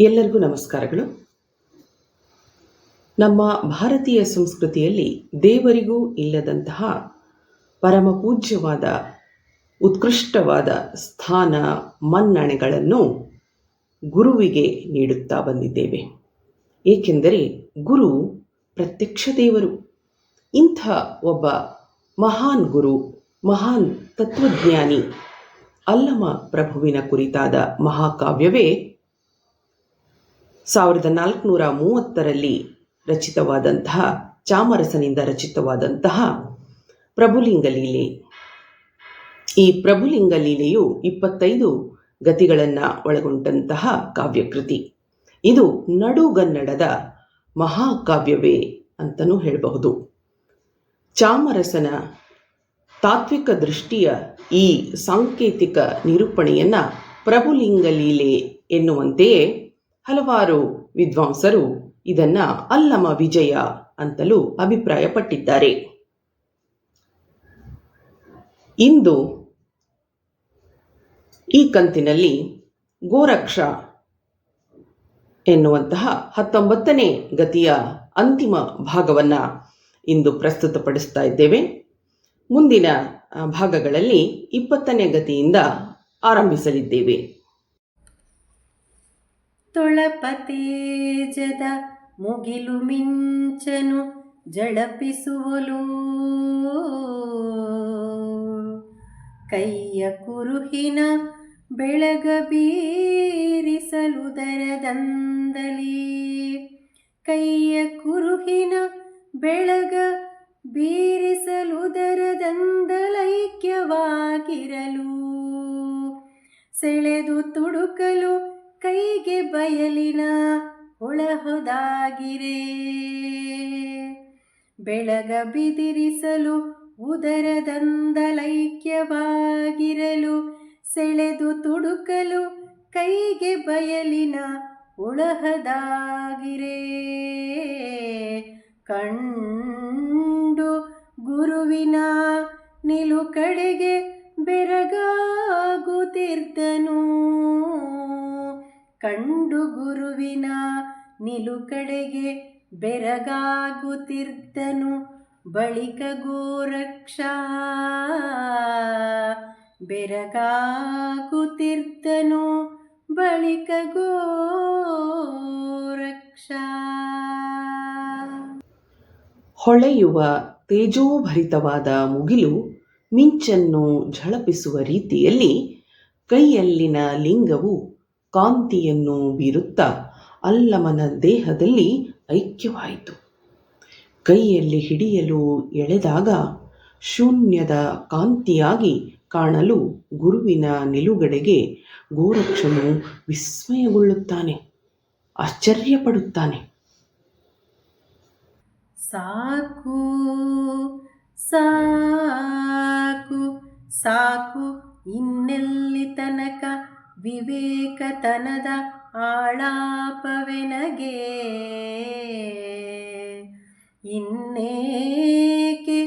ಎಲ್ಲರಿಗೂ ನಮಸ್ಕಾರಗಳು. ನಮ್ಮ ಭಾರತೀಯ ಸಂಸ್ಕೃತಿಯಲ್ಲಿ ದೇವರಿಗೂ ಇಲ್ಲದಂತಹ ಪರಮ ಪೂಜ್ಯವಾದ, ಉತ್ಕೃಷ್ಟವಾದ ಸ್ಥಾನ, ಮನ್ನಣೆಗಳನ್ನು ಗುರುವಿಗೆ ನೀಡುತ್ತಾ ಬಂದಿದ್ದೇವೆ. ಏಕೆಂದರೆ ಗುರು ಪ್ರತ್ಯಕ್ಷ ದೇವರು. ಇಂಥ ಒಬ್ಬ ಮಹಾನ್ ಗುರು, ಮಹಾನ್ ತತ್ವಜ್ಞಾನಿ, ಅಲ್ಲಮ ಪ್ರಭುವಿನ ಕುರಿತಾದ ಮಹಾಕಾವ್ಯವೇ ಸಾವಿರದ ನಾಲ್ಕುನೂರ ಮೂವತ್ತರಲ್ಲಿ ರಚಿತವಾದಂತಹ, ಚಾಮರಸನಿಂದ ರಚಿತವಾದಂತಹ ಪ್ರಭುಲಿಂಗ ಲೀಲೆ. ಈ ಪ್ರಭುಲಿಂಗ ಲೀಲೆಯು ಇಪ್ಪತ್ತೈದು ಗತಿಗಳನ್ನು ಒಳಗೊಂಡಂತಹ ಕಾವ್ಯಕೃತಿ. ಇದು ನಡುಗನ್ನಡದ ಮಹಾಕಾವ್ಯವೇ ಅಂತಲೂ ಹೇಳಬಹುದು. ಚಾಮರಸನ ತಾತ್ವಿಕ ದೃಷ್ಟಿಯ ಈ ಸಾಂಕೇತಿಕ ನಿರೂಪಣೆಯನ್ನು ಪ್ರಭುಲಿಂಗ ಲೀಲೆ ಎನ್ನುವಂತೆಯೇ ಹಲವಾರು ವಿದ್ವಾಂಸರು ಇದನ್ನ ಅಲ್ಲಮ ವಿಜಯ ಅಂತಲೂ ಅಭಿಪ್ರಾಯಪಟ್ಟಿದ್ದಾರೆ. ಇಂದು ಈ ಕಂತಿನಲ್ಲಿ ಗೋರಕ್ಷ ಎನ್ನುವಂತಹ ಹತ್ತೊಂಬತ್ತನೇ ಗತಿಯ ಅಂತಿಮ ಭಾಗವನ್ನು ಇಂದು ಪ್ರಸ್ತುತಪಡಿಸ್ತಾ ಇದ್ದೇವೆ. ಮುಂದಿನ ಭಾಗಗಳಲ್ಲಿ ಇಪ್ಪತ್ತನೇ ಗತಿಯಿಂದ ಆರಂಭಿಸಲಿದ್ದೇವೆ. ತೊಳಪತೇಜದ ಮುಗಿಲು ಮಿಂಚನು ಜಳಪಿಸುವಲು ಕೈಯ ಕುರುಹಿನ ಬೆಳಗ ಬೀರಿಸಲು ದರದಂದಲಿ. ಕೈಯ ಕುರುಹಿನ ಬೆಳಗ ಬೀರಿಸಲು ದರದಂದಲೈಕ್ಯವಾಗಿರಲು. ಸೆಳೆದು ತುಡುಕಲು ಕೈಗೆ ಬಯಲಿನ ಒಳಹೊದಾಗಿರೆ. ಬೆಳಗ ಬಿದಿರಿಸಲು ಉದರದಂದಲೈಕ್ಯವಾಗಿರಲು ಸೆಳೆದು ತುಡುಕಲು ಕೈಗೆ ಬಯಲಿನ ಒಳಹದಾಗಿರೆ. ಕಂಡು ಗುರುವಿನ ನಿಲುಕಡೆಗೆ ಕಡೆಗೆ ಬೆರಗಾಗುತ್ತಿರ್ದನು ಕಂಡು ಗುರುವಿನ ನಿಲು ಕಡೆಗೆ ಬೆರಗಾಗುತ್ತಿರ್ದನು ಬಳಿಕ ಗೋರಕ್ಷ ಬೆರಗಾಗುತ್ತಿರ್ದನು ಬಳಿಕ ಗೋರಕ್ಷ ಹೊಳೆಯುವ ತೇಜೋಭರಿತವಾದ ಮುಗಿಲು ಮಿಂಚನ್ನು ಝಳಪಿಸುವ ರೀತಿಯಲ್ಲಿ ಕೈಯಲ್ಲಿನ ಲಿಂಗವು ಕಾಂತಿಯನ್ನು ಬೀರುತ್ತಾ ಅಲ್ಲಮನ ದೇಹದಲ್ಲಿ ಐಕ್ಯವಾಯಿತು. ಕೈಯಲ್ಲಿ ಹಿಡಿಯಲು ಎಳೆದಾಗ ಶೂನ್ಯದ ಕಾಂತಿಯಾಗಿ ಕಾಣಲು ಗುರುವಿನ ನಿಲುಗಡೆಗೆ ಗೋರಕ್ಷನು ವಿಸ್ಮಯಗೊಳ್ಳುತ್ತಾನೆ, ಆಶ್ಚರ್ಯಪಡುತ್ತಾನೆ. ಸಾಕು ಸಾಕು ಸಾಕು ವಿವೇಕತನದ ಆಳಾಪವೆನಗೆ. ಇನ್ನೇಕೆ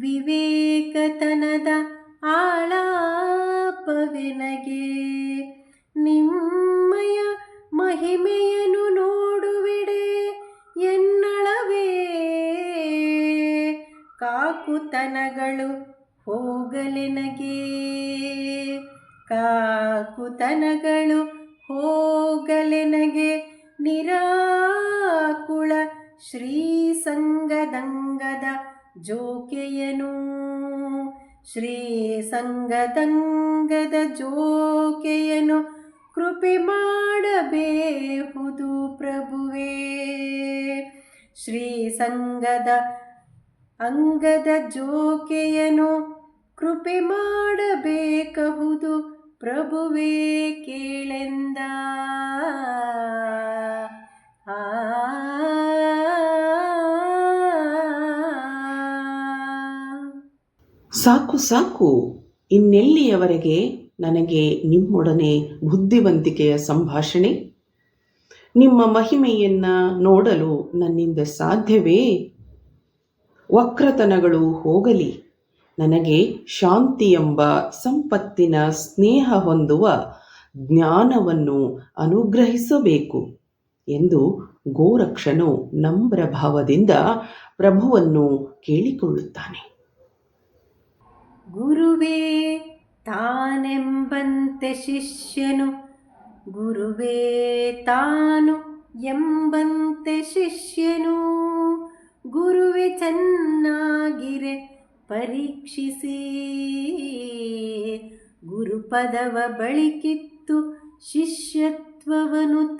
ವಿವೇಕತನದ ಆಳಾಪವೆನಗೆ? ನಿಮ್ಮಯ ಮಹಿಮೆಯನ್ನು ನೋಡುವಿಡೆ ಎನ್ನಳವೇ? ಕಾಕುತನಗಳು ಹೋಗಲೆನಗೆ? ಕಾಕುತನಗಳು ಹೋಗಲೆನಗೆ ನಿರಾಕುಳ ಶ್ರೀಸಂಗದಂಗದ ಜೋಕೆಯನು. ಶ್ರೀಸಂಗದಂಗದ ಜೋಕೆಯನು ಕೃಪೆ ಮಾಡಬೇಹುದು ಪ್ರಭುವೇ. ಶ್ರೀಸಂಗದ ಅಂಗದ ಜೋಕೆಯನು ಕೃಪೆ ಮಾಡಬೇಕಹುದು ಪ್ರಭುವೇ ಕೇಳೆಂದ ಸಾಕು ಸಾಕು ಇನ್ನೆಲ್ಲಿಯವರೆಗೆ ನನಗೆ ನಿಮ್ಮೊಡನೆ ಬುದ್ಧಿವಂತಿಕೆಯ ಸಂಭಾಷಣೆ ನಿಮ್ಮ ಮಹಿಮೆಯನ್ನ ನೋಡಲು ನನ್ನಿಂದ ಸಾಧ್ಯವೇ ವಕ್ರತನಗಳು ಹೋಗಲಿ ನನಗೆ ಶಾಂತಿ ಎಂಬ ಸಂಪತ್ತಿನ ಸ್ನೇಹ ಹೊಂದುವ ಜ್ಞಾನವನ್ನು ಅನುಗ್ರಹಿಸಬೇಕು ಎಂದು ಗೋರಕ್ಷನು ನಮ್ರ ಭಾವದಿಂದ ಪ್ರಭುವನ್ನು ಕೇಳಿಕೊಳ್ಳುತ್ತಾನೆ. ಗುರುವೇ, ತಾನೆಂಬಂತೆ ಶಿಷ್ಯನು. ಗುರುವೇ, ತಾನು ಎಂಬಂತೆ ಶಿಷ್ಯನು. ಗುರುವೆ, ಚೆನ್ನಾಗಿರೆ. ಪರೀಕ್ಷಿಸಿ. ಗುರುಪದವ ಬಳಿಕಿತ್ತು ಶಿಷ್ಯತ್ವವನು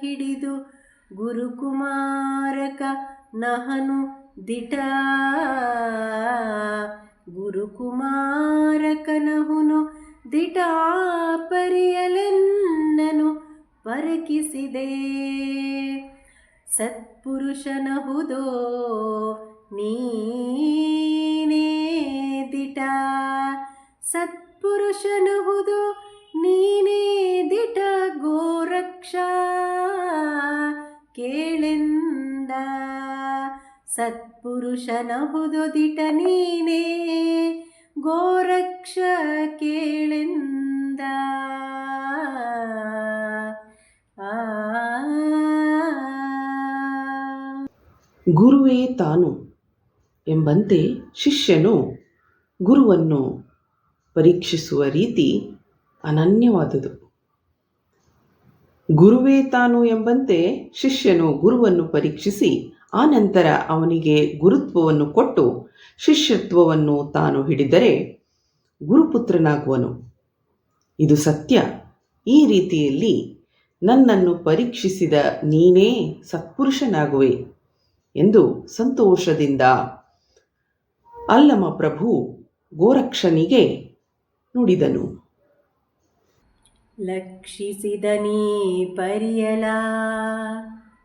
ಹಿಡಿದು ಗುರುಕುಮಾರಕ ನಹನು ದಿಟ. ಗುರುಕುಮಾರಕನಹುನು ದಿಟ ಪರಿಯಲೆನ್ನನು ಪರಕಿಸಿದೆ. ಸತ್ಪುರುಷನಹುದೋ ನೀನೇ ದಿಟ. ಸತ್ಪುರುಷನುಹುದು ನೀನೇ ದಿಟ ಗೋರಕ್ಷ. ಕೇಳೆಂದ. ಸತ್ಪುರುಷನಹುದು ದಿಟ ನೀನೇ ಗೋರಕ್ಷ ಕೇಳೆಂದ. ಗುರುವೇ ತಾನು ಎಂಬಂತೆ ಶಿಷ್ಯನು ಗುರುವನ್ನು ಪರೀಕ್ಷಿಸುವ ರೀತಿ ಅನನ್ಯವಾದುದು. ಗುರುವೇ ತಾನು ಎಂಬಂತೆ ಶಿಷ್ಯನು ಗುರುವನ್ನು ಪರೀಕ್ಷಿಸಿ, ಆನಂತರ ಅವನಿಗೆ ಗುರುತ್ವವನ್ನು ಕೊಟ್ಟು ಶಿಷ್ಯತ್ವವನ್ನು ತಾನು ಹಿಡಿದರೆ ಗುರುಪುತ್ರನಾಗುವನು. ಇದು ಸತ್ಯ. ಈ ರೀತಿಯಲ್ಲಿ ನನ್ನನ್ನು ಪರೀಕ್ಷಿಸಿದ ನೀನೇ ಸತ್ಪುರುಷನಾಗುವೆ ಎಂದು ಸಂತೋಷದಿಂದ ಅಲ್ಲಮ ಪ್ರಭು ಗೋರಕ್ಷನಿಗೆ ನುಡಿದನು. ಲಕ್ಷಿಸಿದ ನೀ ಪರಿಯಲ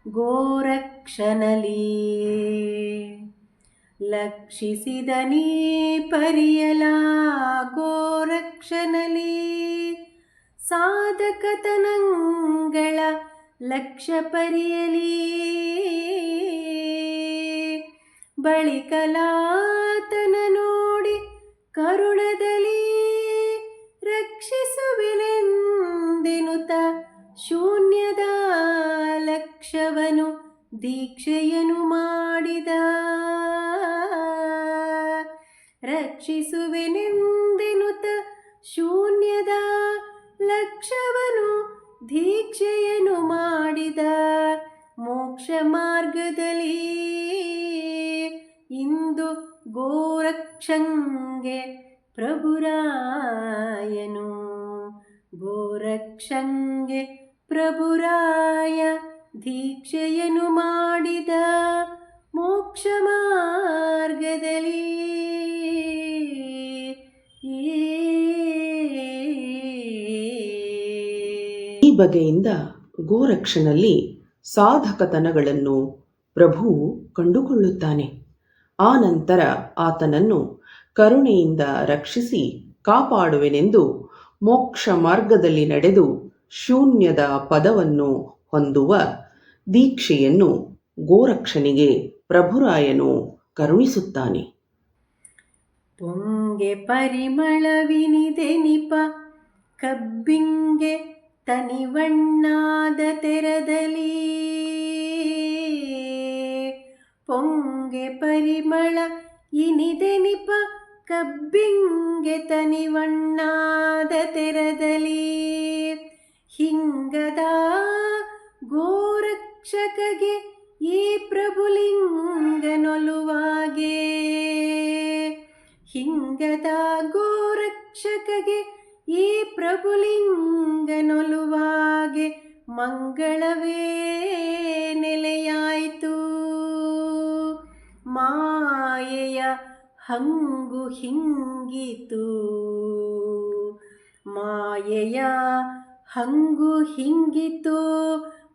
ಗೋರಕ್ಷನಲಿ. ಲಕ್ಷಿಸಿದ ನೀ ಪರಿಯಲ ಗೋರಕ್ಷನಲಿ. ಸಾಧಕತನಂಗಳ ಲಕ್ಷ ಪರಿಯಲಿ. ಬಳಿಕಲಾತನ ನೋಡಿ ಕರುಣದಲ್ಲಿ ರಕ್ಷಿಸುವೆನೆಂದೆನುತ ಶೂನ್ಯದ ಲಕ್ಷವನು ದೀಕ್ಷೆಯನು ಮಾಡಿದ. ರಕ್ಷಿಸುವೆನೆಂದೆನುತ ಶೂನ್ಯದ ಲಕ್ಷವನು ದೀಕ್ಷೆಯನು ಮಾಡಿದ. ಮೋಕ್ಷ ಮಾರ್ಗದಲ್ಲಿ ಇಂದು ಗೋರಕ್ಷಂಗೆ ಪ್ರಭುರಾಯನು. ಗೋರಕ್ಷಂಗೆ ಪ್ರಭುರಾಯ ದೀಕ್ಷೆಯನ್ನು ಮಾಡಿದ ಮೋಕ್ಷ ಮಾರ್ಗದಲ್ಲಿ. ಈ ಬಗೆಯಿಂದ ಗೋರಕ್ಷನಲ್ಲಿ ಸಾಧಕತನಗಳನ್ನು ಪ್ರಭು ಕಂಡುಕೊಳ್ಳುತ್ತಾನೆ. ಆ ನಂತರ ಆತನನ್ನು ಕರುಣೆಯಿಂದ ರಕ್ಷಿಸಿ ಕಾಪಾಡುವೆನೆಂದು ಮೋಕ್ಷ ಮಾರ್ಗದಲ್ಲಿ ನಡೆದು ಶೂನ್ಯದ ಪದವನ್ನು ಹೊಂದುವ ದೀಕ್ಷೆಯನ್ನು ಗೋರಕ್ಷನಿಗೆ ಪ್ರಭುರಾಯನು ಕರುಣಿಸುತ್ತಾನೆ. ಪೊಂಗೆ ಪರಿಮಳವಿನಿದೆ ನಿಪ, ಕಬ್ಬಿಂಗೆ ತನಿವಣ್ಣಾದ ತೆರದಲ್ಲಿ. ಪೊಂಗೆ ಪರಿಮಳ, ಇನಿದೆ ನಿಪ ಕಬ್ಬಿಂಗೆ ತನಿವಣ್ಣಾದ ತೆರದಲಿ ಹಿಂಗದ ಗೋರಕ್ಷಕಗೆ ಈ ಪ್ರಭುಲಿಂಗನೊಲುವಾಗೆ. ಹಿಂಗದ ಗೋರಕ್ಷಕಗೆ ಈ ಪ್ರಭುಲಿಂಗನೊಲುವಾಗೆ ಮಂಗಳವೇ ನೆಲೆಯಾಯಿತು. ಮಾಯೆಯ ಹಂಗು ಹಿಂಗಿತು. ಮಾಯೆಯ ಹಂಗು ಹಿಂಗಿತು,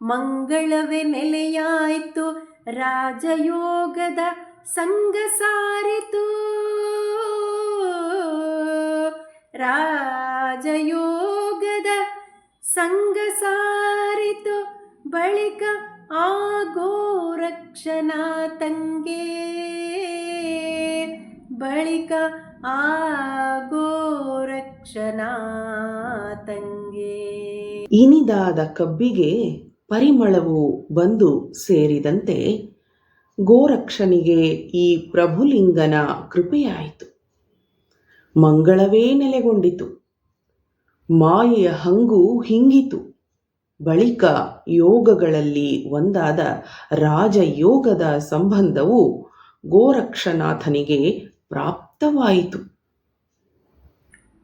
ಮಂಗಳವೇ ನೆಲೆಯಾಯಿತು, ರಾಜಯೋಗದ ಸಂಗ ಸಾರಿತು. ರಾಜಯೋಗದ ಸಂಗ ಸಾರಿತು, ಬಳಿಕ ಆಗೋ ರಕ್ಷಣಾ ತಂಗೆ ಬಳಿಕ ಆ ಗೋರಕ್ಷನಾ ತಂಗೆ. ಇನಿದಾದ ಕಬ್ಬಿಗೆ ಪರಿಮಳವು ಬಂದು ಸೇರಿದಂತೆ ಗೋರಕ್ಷನಿಗೆ ಈ ಪ್ರಭುಲಿಂಗನ ಕೃಪೆಯಾಯಿತು. ಮಂಗಳವೇ ನೆಲೆಗೊಂಡಿತು. ಮಾಯೆಯ ಹಂಗು ಹಿಂಗಿತು. ಬಳಿಕ ಯೋಗಗಳಲ್ಲಿ ಒಂದಾದ ರಾಜಯೋಗದ ಸಂಬಂಧವು ಗೋರಕ್ಷನಾಥನಿಗೆ ಪ್ರಾಪ್ತವಾಯಿತು.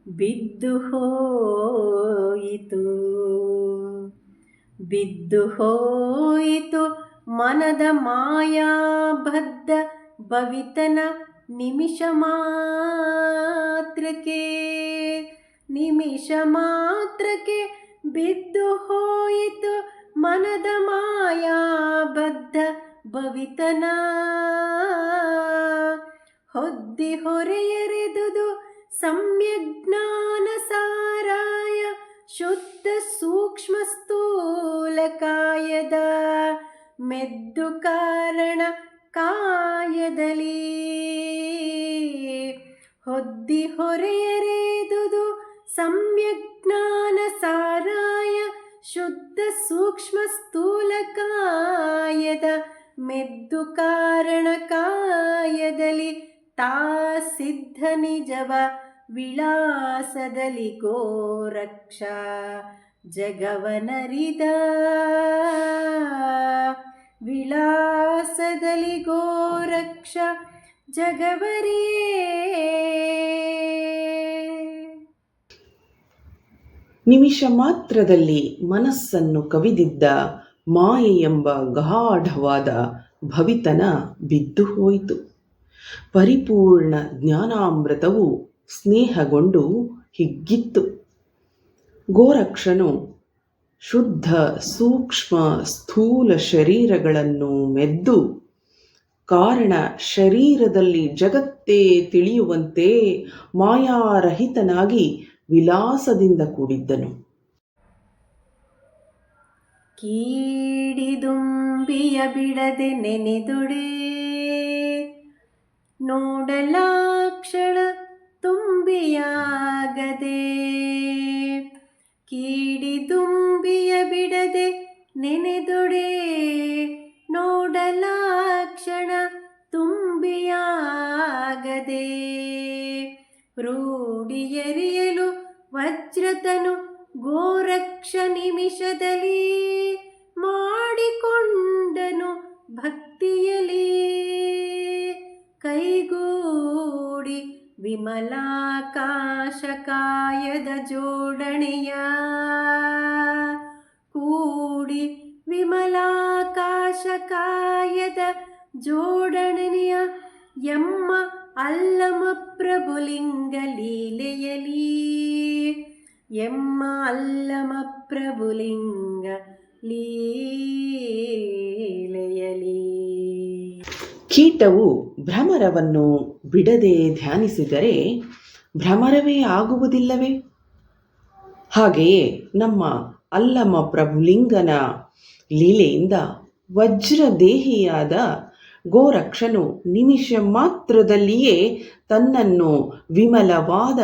ಬಿದ್ದು ಹೋಯಿತು. ಬಿದ್ದು ಹೋಯಿತು ಮನದ ಮಾಯಾಬದ್ಧ ಭವಿತನ ನಿಮಿಷ ಮಾತ್ರಕ್ಕೆ. ನಿಮಿಷ ಮಾತ್ರಕ್ಕೆ ಬಿದ್ದು ಹೋಯಿತು ಮನದ ಮಾಯಾಬದ್ಧ ಭವಿತನ. ಹೊದ್ದಿ ಹೊರೆಯರೆದುದು ಸಾರಾಯ ಶುದ್ಧ ಸೂಕ್ಷ್ಮ ಸ್ಥೂಲಕಾಯದ ಮೆದ್ದು ಕಾರಣ ಕಾಯದಲಿ. ಹೊದ್ದಿ ಹೊರೆಯರೆದುದು ಸಾರಾಯ ಶುದ್ಧ ಸೂಕ್ಷ್ಮ ಸ್ಥೂಲಕಾಯದ ಮೆದ್ದು ಕಾರಣ ಕಾಯದಲ್ಲಿ ತಾ ಸಿದ್ಧ ನಿಜವ ವಿಳಾಸದಲ್ಲಿ ಗೋರಕ್ಷ ಜಗವನರಿದ. ವಿಳಾಸದಲ್ಲಿ ಗೋರಕ್ಷ ಜಗವರಿಯೇ ನಿಮಿಷ ಮಾತ್ರದಲ್ಲಿ ಮನಸ್ಸನ್ನು ಕವಿದಿದ್ದ ಮಾಯೆ ಎಂಬ ಗಾಢವಾದ ಭವಿತನ ಬಿದ್ದು ಹೋಯಿತು. ಪರಿಪೂರ್ಣ ಜ್ಞಾನಾಮೃತವು ಸ್ನೇಹಗೊಂಡು ಹಿಗ್ಗಿತ್ತು. ಗೋರಕ್ಷನು ಶುದ್ಧ, ಸೂಕ್ಷ್ಮ, ಸ್ಥೂಲ ಶರೀರಗಳನ್ನು ಮೆದ್ದು, ಕಾರಣ ಶರೀರದಲ್ಲಿ ಜಗತ್ತೇ ತಿಳಿಯುವಂತೆ ಮಾಯಾರಹಿತನಾಗಿ ವಿಲಾಸದಿಂದ ಕೂಡಿದ್ದನು. ಕೀಡಿದುಂಬಿಯ ಬಿಡದೆ ನೆನೆದೊಡೆ. ನೋಡಲಾಕ್ಷಣ ತುಂಬಿಯಾಗದೆ ಕೀಡಿ ತುಂಬಿಯ ಬಿಡದೆ ನೆನೆದೊಡೆ ನೋಡಲಾಕ್ಷಣ ತುಂಬಿಯಾಗದೆ ರೂಢಿಯರಿಯಲು ವಜ್ರತನು ಗೋರಕ್ಷ ನಿಮಿಷದಲ್ಲಿ ಮಾಡಿಕೊಂಡನು ಭಕ್ತಿಯಲಿ ಕೈಗೂಡಿ ವಿಮಲಾಕಾಶಕಾಯದ ಜೋಡಣೆಯ. ಕೂಡಿ ವಿಮಲಾಕಾಶಕಾಯದ ಜೋಡಣೆಯ. ಎಮ್ಮ ಅಲ್ಲಮ ಪ್ರಭುಲಿಂಗ ಲೀಲೆಯಲಿ. ಎಮ್ಮ ಅಲ್ಲಮ ಪ್ರಭುಲಿಂಗ ಲೀಲೆಯಲಿ. ಕೀಟವು ಭ್ರಮರವನ್ನು ಬಿಡದೆ ಧ್ಯಾನಿಸಿದರೆ ಭ್ರಮರವೇ ಆಗುವುದಿಲ್ಲವೇ? ಹಾಗೆಯೇ ನಮ್ಮ ಅಲ್ಲಮ ಪ್ರಭುಲಿಂಗನ ಲೀಲೆಯಿಂದ ವಜ್ರದೇಹಿಯಾದ ಗೋರಕ್ಷನು ನಿಮಿಷ ಮಾತ್ರದಲ್ಲಿಯೇ ತನ್ನನ್ನು ವಿಮಲವಾದ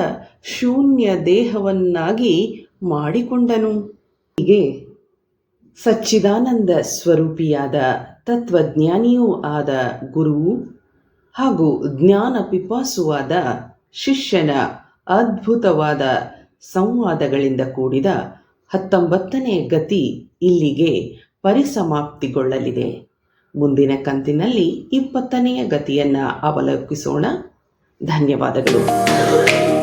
ಶೂನ್ಯ ದೇಹವನ್ನಾಗಿ ಮಾಡಿಕೊಂಡನು. ಹೀಗೆ ಸಚ್ಚಿದಾನಂದ ಸ್ವರೂಪಿಯಾದ ತತ್ವಜ್ಞಾನಿಯೂ ಆದ ಗುರುವು ಹಾಗೂ ಜ್ಞಾನ ಪಿಪಾಸುವಾದ ಶಿಷ್ಯನ ಅದ್ಭುತವಾದ ಸಂವಾದಗಳಿಂದ ಕೂಡಿದ ಹತ್ತೊಂಬತ್ತನೇ ಗತಿ ಇಲ್ಲಿಗೆ ಪರಿಸಮಾಪ್ತಿಗೊಳ್ಳಲಿದೆ. ಮುಂದಿನ ಕಂತಿನಲ್ಲಿ ಇಪ್ಪತ್ತನೆಯ ಗತಿಯನ್ನು ಅವಲೋಕಿಸೋಣ. ಧನ್ಯವಾದಗಳು.